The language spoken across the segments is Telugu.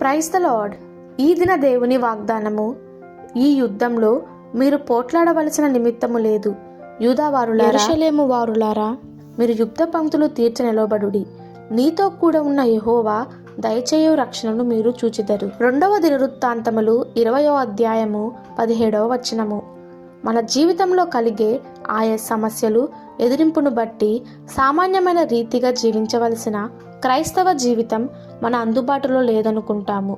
Praise the lord. ఈ దిన దేవుని వాగ్దానము ఈ యుద్ధంలో మీరు పోట్లాడవలసిన నిమిత్తము లేదు. యూదావారులారా వారులారా మీరు యుద్ధ పంక్తులు తీర్చ నిలబడుడి నీతో కూడా ఉన్న యెహోవా దయచేయు రక్షణను మీరు చూచిదరు. రెండవ దినవృత్తాంతములు ఇరవయో అధ్యాయము పదిహేడవ వచనము. మన జీవితంలో కలిగే ఆయా సమస్యలు ఎదిరింపును బట్టి సామాన్యమైన రీతిగా జీవించవలసిన క్రైస్తవ జీవితం మన అందుబాటులో లేదనుకుంటాము.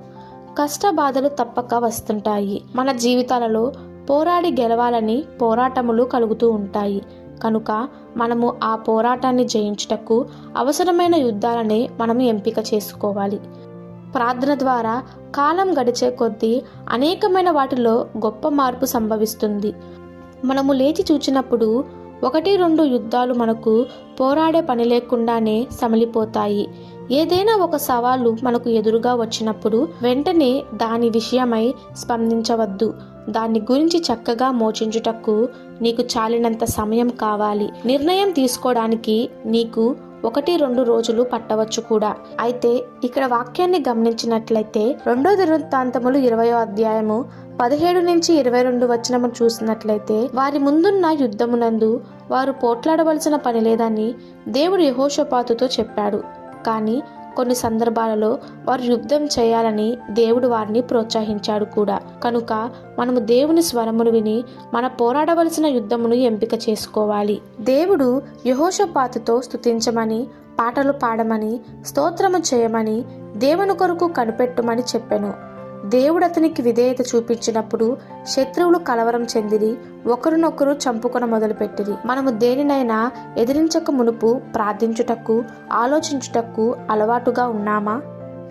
కష్ట బాధలు తప్పక వస్తుంటాయి. మన జీవితాలలో పోరాడి గెలవాలని పోరాటములు కలుగుతూ ఉంటాయి. కనుక మనము ఆ పోరాటాన్ని జయించుటకు అవసరమైన యుద్ధాలనే మనము ఎంపిక చేసుకోవాలి. ప్రార్థన ద్వారా కాలం గడిచే కొద్దీ అనేకమైన వాటిలో గొప్ప మార్పు సంభవిస్తుంది. మనము లేచి చూచినప్పుడు ఒకటి రెండు యుద్ధాలు మనకు పోరాడే పని లేకుండానే సమలిపోతాయి. ఏదైనా ఒక సవాలు మనకు ఎదురుగా వచ్చినప్పుడు వెంటనే దాని విషయమై స్పందించవద్దు. దాని గురించి చక్కగా మోచించుటకు నీకు చాలినంత సమయం కావాలి. నిర్ణయం తీసుకోవడానికి నీకు ఒకటి రెండు రోజులు పట్టవచ్చు కూడా. అయితే ఇక్కడ వాక్యాన్ని గమనించినట్లయితే రెండో దినవృత్తాంతములు ఇరవయో అధ్యాయము పదిహేడు నుంచి ఇరవై రెండు వచనము చూసినట్లయితే వారి ముందున్న యుద్ధమునందు వారు పోట్లాడవలసిన పని లేదని దేవుడు యహోషపాతుతో చెప్పాడు. కానీ కొన్ని సందర్భాలలో వారు యుద్ధం చేయాలని దేవుడు వారిని ప్రోత్సహించాడు కూడా. కనుక మనము దేవుని స్వరమును విని మన పోరాడవలసిన యుద్ధమును ఎంపిక చేసుకోవాలి. దేవుడు యహోషపాతుతో స్తుతించమని పాటలు పాడమని స్తోత్రము చేయమని దేవుని కొరకు కనిపెట్టుమని చెప్పెను. దేవుడు అతనికి విధేయత చూపించినప్పుడు శత్రువులు కలవరం చెందిరి ఒకరినొకరు చంపుకొన మొదలుపెట్టిరి. మనము దేనినైనా ఎదిరించక మునుపు ప్రార్థించుటకు ఆలోచించుటకు అలవాటుగా ఉన్నామా?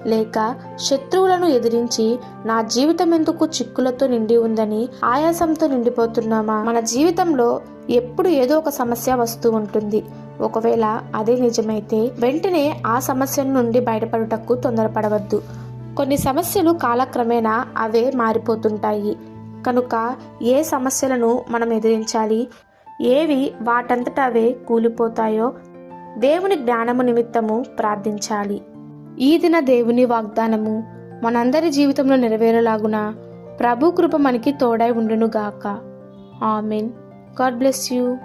లేక శత్రువులను ఎదిరించి నా జీవితం ఎందుకు చిక్కులతో నిండి ఉందని ఆయాసంతో నిండిపోతున్నామా? మన జీవితంలో ఎప్పుడు ఏదో ఒక సమస్య వస్తూ ఉంటుంది. ఒకవేళ అదే నిజమైతే వెంటనే ఆ సమస్య నుండి బయటపడుటకు తొందరపడవద్దు. కొన్ని సమస్యలు కాలక్రమేణా అవే మారిపోతుంటాయి. కనుక ఏ సమస్యలను మనం ఎదిరించాలి? ఏవి వాటంతట అవే కూలిపోతాయో దేవుని జ్ఞానము నిమిత్తము ప్రార్థించాలి. ఈ దిన దేవుని వాగ్దానము మనందరి జీవితంలో నెరవేరేలాగున. ప్రభు కృప మనకి తోడై ఉండునుగాక. ఆమెన్. God bless you.